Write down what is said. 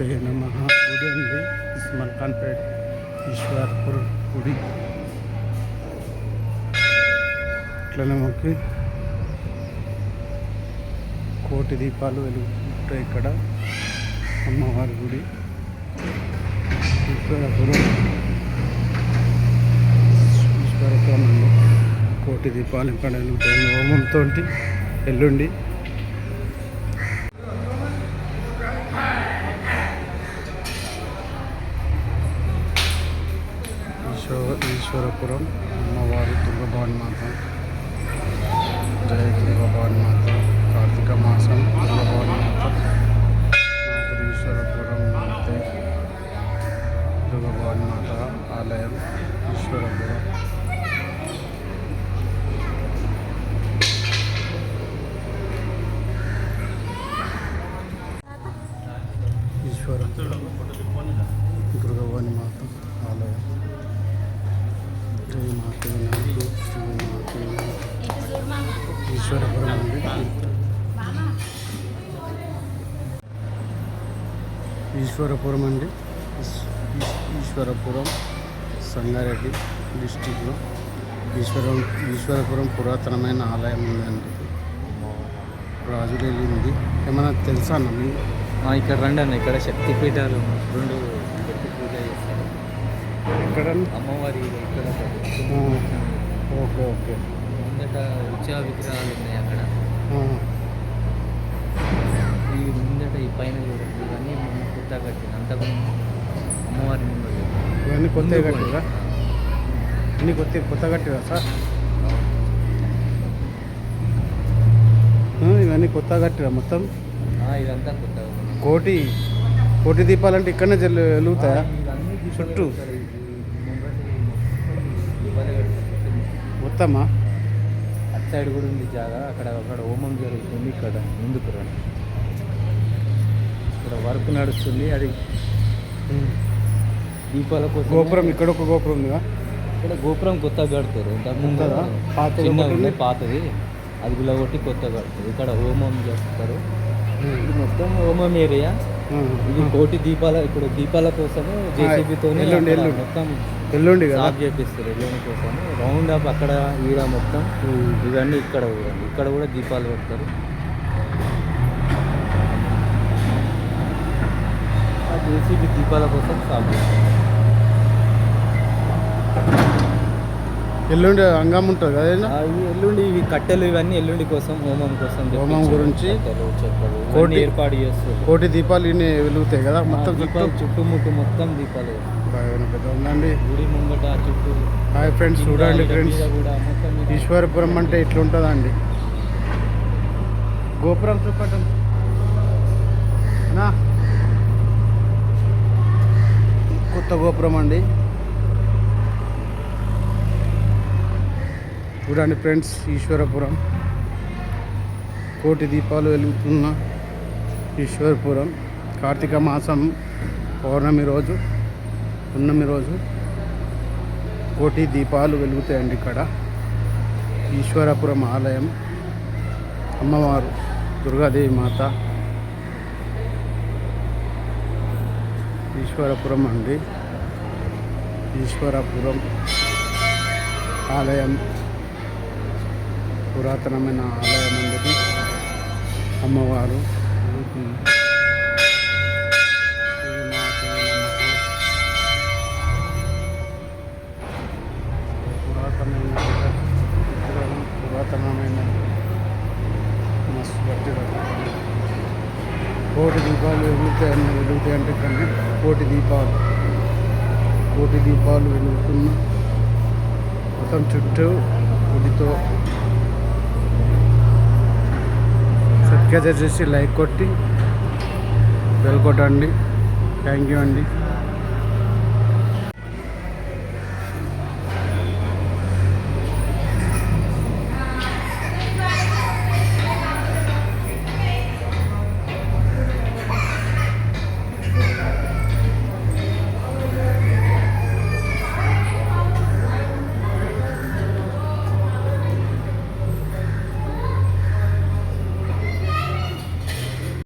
గురుమాతే నమ. గుడి అండి. మల్కాన్పేట్ ఈశ్వర్పూర్ గుడి. ఇట్లనే మాకు కోటి దీపాలు వెలుగుతుంటాయి ఇక్కడ. అమ్మవారి గుడి. ఈశ్వరపురం. ఈశ్వరపురం కోటి దీపాలు ఇక్కడ వెలుగుతాయి? హోమంతో ఎల్లుండి ఈశ్వర ఈశ్వరపురం అమ్మవారి దుర్గభవాని మాత. జయ దుర్గభవాని మాత. కార్తీక మాసం దుర్గభవాని మాత. ఈశ్వరపురం మాతే. దుర్గభవాని మాత ఆలయం ఈశ్వరపురం. ఈశ్వరపురం అండి ఈశ్వరపురం అండి. ఈశ్- ఈశ్- ఈశ్వరపురం సంగారెడ్డి డిస్టిక్లో. ఈశ్వరం ఈశ్వరపురం పురాతనమైన ఆలయం ఉందండి. రాజులేలి ఉంది. ఏమైనా తెలుసా అన్న ఇక్కడ రండి అన్న ఇక్కడ శక్తి పీఠాలు రెండు పెట్టి పూజ చేస్తారు. ఎక్కడ? అమ్మవారి ఇక్కడ. Okay okay. ముందట ఉత్సవ విగ్రహాలు ఉన్నాయి అక్కడ. ఈ ముందట ఈ పైన చూడండి ఇవన్నీ మొన్న కొత్త కట్టిన అంతకుముందు అమ్మవారి ముందు. ఇవన్నీ కొత్త కట్టిరా? ఇన్ని కొత్త కొత్త కట్టిరా సార్? ఇవన్నీ కొత్త కట్టిరా మొత్తం? ఇదంతా కొత్తగా ఉంది. కోటి కోటి దీపాలంటే ఇక్కడనే జల్లు వెలుగుతాయా ఇవన్నీ చుట్టూ? మొత్తమా? అటు సైడ్ కూడా ఉంది జాగా. అక్కడ అక్కడ హోమం జరుగుతుంది ఇక్కడ ముందుకు రండి. ఇక్కడ వర్క్ నడుస్తుంది. అది దీపాల కోసం గోపురం ఇక్కడ ఒక గోపురం ఉందిగా? ఇక్కడ గోపురం కొత్తగా కడతారు. చిన్నగా ఉంది? పాతది. అది గులగొట్టి కొత్తగా కడతారు. ఇక్కడ హోమం చేస్తారు. ఇది మొత్తం హోమం ఏరియా ఇది కోటి దీపాల ఇప్పుడు దీపాల కోసము జేసీబీతో. మొత్తం ఎల్లుండి కదా? సాఫ్ చేపిస్తారు ఎల్లుండి కోసం రౌండ్ అప్ అక్కడ ఈడ మొత్తం. ఇవన్నీ ఇక్కడ కూడా ఇక్కడ కూడా దీపాలు పెడతారు. జేసీబీ దీపాల కోసం సాఫ్ చేస్తారు. ఎల్లుండి అంగం ఉంటుంది కదా ఎల్లుండి ఇవి కట్టెలు ఇవన్నీ ఎల్లుండి కోసం హోమం కోసం హోమం. గురించి కోటి- ఏర్పాటు చేస్తారు కోటి దీపాలు ఇన్ని వెలుగుతాయి కదా మొత్తం దీపాలు చుట్టుముట్టు మొత్తం దీపాలు ఉందండి. గుడి ముంగట చుట్టూ హాయ్ ఫ్రెండ్స్ చూడండి ఫ్రెండ్స్. ఈశ్వరపురం అంటే ఇట్లుంటుందండి. గోపురం చూపటం. కొత్త గోపురం అండి. చూడండి ఫ్రెండ్స్ ఈశ్వరపురం. కోటి దీపాలు వెలుగుతున్న ఈశ్వరపురం. కార్తీక మాసం పౌర్ణమి రోజు పున్నమి రోజు కోటి దీపాలు వెలుగుతాయండి ఇక్కడ. ఈశ్వరపురం ఆలయం అమ్మవారు దుర్గాదేవి మాత. ఈశ్వరపురం అండి. ఈశ్వరపురం ఆలయం. పురాతనమైన ఆలయం అనేది అమ్మవారు. పురాతనమైన విగ్రహం పురాతనమైన మస్తు కోటి దీపాలు వెలుగుతాయి వెలుగుతాయి అంటే కానీ కోటి దీపాలు. కోటి దీపాలు వెలుగుతున్న మొత్తం చుట్టూ గుడితో నచ్చితే చేసి లైక్ కొట్టి బెల్ కొట్టండి. థ్యాంక్ యూ అండి.